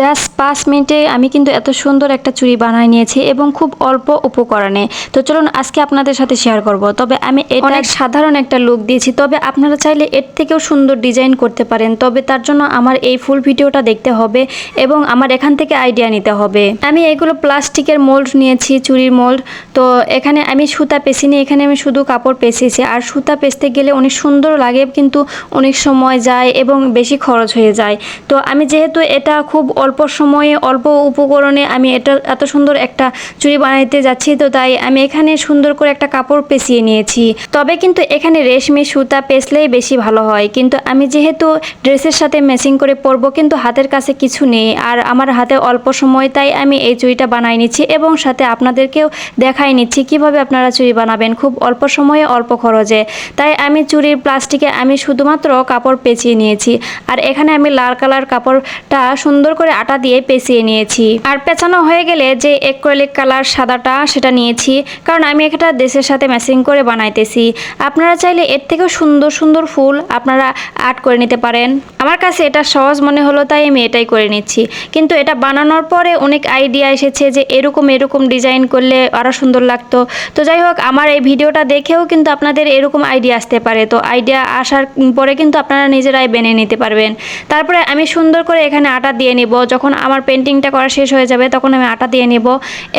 Just পাঁচ মিনিটে আমি কিন্তু এত সুন্দর একটা চুড়ি বানায় নিয়েছি এবং খুব অল্প উপকরণে। তো চলুন আজকে আপনাদের সাথে শেয়ার করব। তবে আমি এটা অনেক সাধারণ একটা লুক দিয়েছি। তবে আপনারা চাইলে এর থেকেও সুন্দর ডিজাইন করতে পারেন। তবে তার জন্য আমার এই ফুল ভিডিওটা দেখতে হবে এবং আমার এখান থেকে আইডিয়া নিতে হবে। আমি এগুলো প্লাস্টিকের মোল্ড নিয়েছি চুড়ির মোল্ড তো এখানে আমি সুতা পেছিনি এখানে আমি শুধু কাপড় পেঁচেছি আর সুতা পেঁচতে গেলে অনেক সুন্দর লাগে কিন্তু অনেক সময় যায় এবং বেশি খরচ হয়ে যায়। তো আমি যেহেতু এটা খুব অল্প সময়ে, অল্প উপকরণে আমি এটা এত সুন্দর একটা চুড়ি বানাইতে যাচ্ছি, তো তাই আমি এখানে সুন্দর করে একটা কাপড় পেঁচিয়ে নিয়েছি। তবে কিন্তু এখানে রেশমি, সুতা পেঁচলেই বেশি ভালো হয়। কিন্তু আমি যেহেতু ড্রেসের সাথে ম্যাচিং করে পরবো, কিন্তু হাতের কাছে কিছু নেই। আর আমার হাতে অল্প সময়, তাই আমি এই চুড়িটা বানাই নিচ্ছি এবং সাথে আপনাদেরকেও দেখাই নিচ্ছি কীভাবে আপনারা চুড়ি বানাবেন। খুব অল্প সময়ে, অল্প খরচে। তাই আমি চুড়ির প্লাস্টিকে আমি শুধুমাত্র কাপড় পেঁচিয়ে নিয়েছি। আর এখানে আমি লাল কালার কাপড়টা সুন্দর করে আটা দিয়ে পেঁচিয়ে নিয়েছি। আর পেঁচানো হয়ে গেলে যে অ্যাক্রিলিক কালার সাদাটা সেটা নিয়েছি, কারণ আমি একটা দেশের সাথে ম্যাচিং করে বানাইতেছি। আপনারা চাইলে এর থেকেও সুন্দর সুন্দর ফুল আপনারা আর্ট করে নিতে পারেন। আমার কাছে এটা সহজ মনে হলো, তাই আমি এটাই করে নিচ্ছি। কিন্তু এটা বানানোর পরে অনেক আইডিয়া এসেছে যে এরকম এরকম ডিজাইন করলে আরও সুন্দর লাগতো। তো যাই হোক, আমার এই ভিডিওটা দেখেও কিন্তু আপনাদের এরকম আইডিয়া আসতে পারে। তো আইডিয়া আসার পরে কিন্তু আপনারা নিজেরাই বেনে নিতে পারবেন। তারপরে আমি সুন্দর করে এখানে আটা দিয়ে নিব। যখন আমার পেন্টিংটা করা শেষ হয়ে যাবে, তখন আমি আটা দিয়ে নেব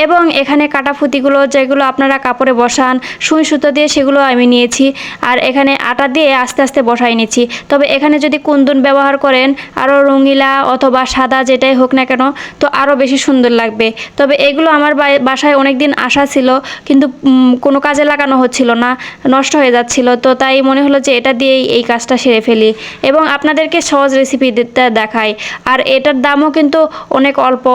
এবং এখানে কাটা ফুতিগুলো যেগুলো আপনারা কাপড়ে বসান, সুই সুতো দিয়ে সেগুলো আমি নিয়েছি আর এখানে আটা দিয়ে আস্তে আস্তে বসাই নিচ্ছি। তবে এখানে যদি কুন্দন ব্যবহার করেন, আরও রঙিলা অথবা সাদা যেটাই হোক না কেন, তো আরও বেশি সুন্দর লাগবে। তবে এগুলো আমার বাসায় অনেক দিন আসা ছিল, কিন্তু কোনো কাজে লাগানো হচ্ছিল না, নষ্ট হয়ে যাচ্ছিল। তো তাই মনে হলো যে এটা দিয়েই এই কাজটা সেরে ফেলি। এবং আপনাদেরকে সহজ রেসিপি দেখাই। আর এটার দামও কিন্তু অনেক অল্প।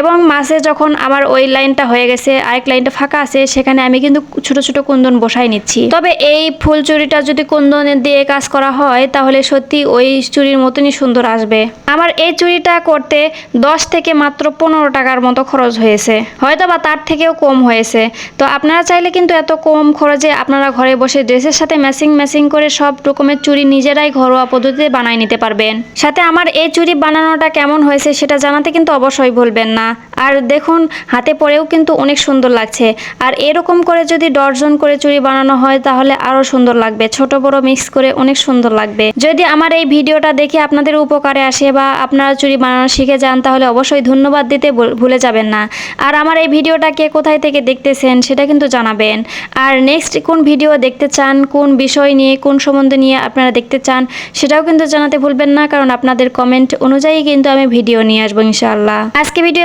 এবং মাসে যখন আমার ওই লাইনটা হয়ে গেছে, আরেক লাইনটা ফাঁকা আছে, সেখানে আমি কিন্তু ছোট ছোট কুন্দন বসাই নিচ্ছি। তবে এই ফুল চুরিটা যদি কুন্দনের দিয়ে কাজ করা হয়, তাহলে সত্যি ওই চুরির মতনই সুন্দর আসবে। আমার এই চুরিটা করতে দশ থেকে মাত্র পনেরো টাকার মতো খরচ হয়েছে। হয়তো বা তার থেকেও কম হয়েছে। তো আপনারা চাইলে কিন্তু এত কম খরচে আপনারা ঘরে বসে ড্রেসের সাথে ম্যাচিং ম্যাচিং করে সব রকমের চুরি নিজেরাই ঘরোয়া পদ্ধতিতে বানাই নিতে পারবেন। সাথে আমার এই চুরি বানানোটা কেমন হয়েছে, সেটা জানাতে কিন্তু অবশ্যই ভুলবেন না। আর দেখুন, হাতে পরেও কিন্তু অনেক সুন্দর লাগছে। আর এরকম করে যদি ডর্জন করে চুড়ি বানানো হয়, তাহলে আরও সুন্দর লাগবে। ছোট, বড় মিক্স করে অনেক সুন্দর লাগবে। যদি আমার এই ভিডিওটা দেখে আপনাদের উপকারে আসে বা আপনারা চুড়ি বানানো শিখে যান, তাহলে অবশ্যই ধন্যবাদ দিতে ভুলে যাবেন না। আর আমার এই ভিডিওটা কে কোথায় থেকে দেখতেছেন, সেটা কিন্তু জানাবেন। আর নেক্সট কোন ভিডিও দেখতে চান, কোন বিষয় নিয়ে, কোন সম্বন্ধে নিয়ে আপনারা দেখতে চান, সেটাও কিন্তু জানাতে ভুলবেন না, কারণ আপনাদের কমেন্ট অনুযায়ী কিন্তু আমি ভিডিও নিয়ে আসব, ইনশাআল্লাহ। আজকে ভিডিও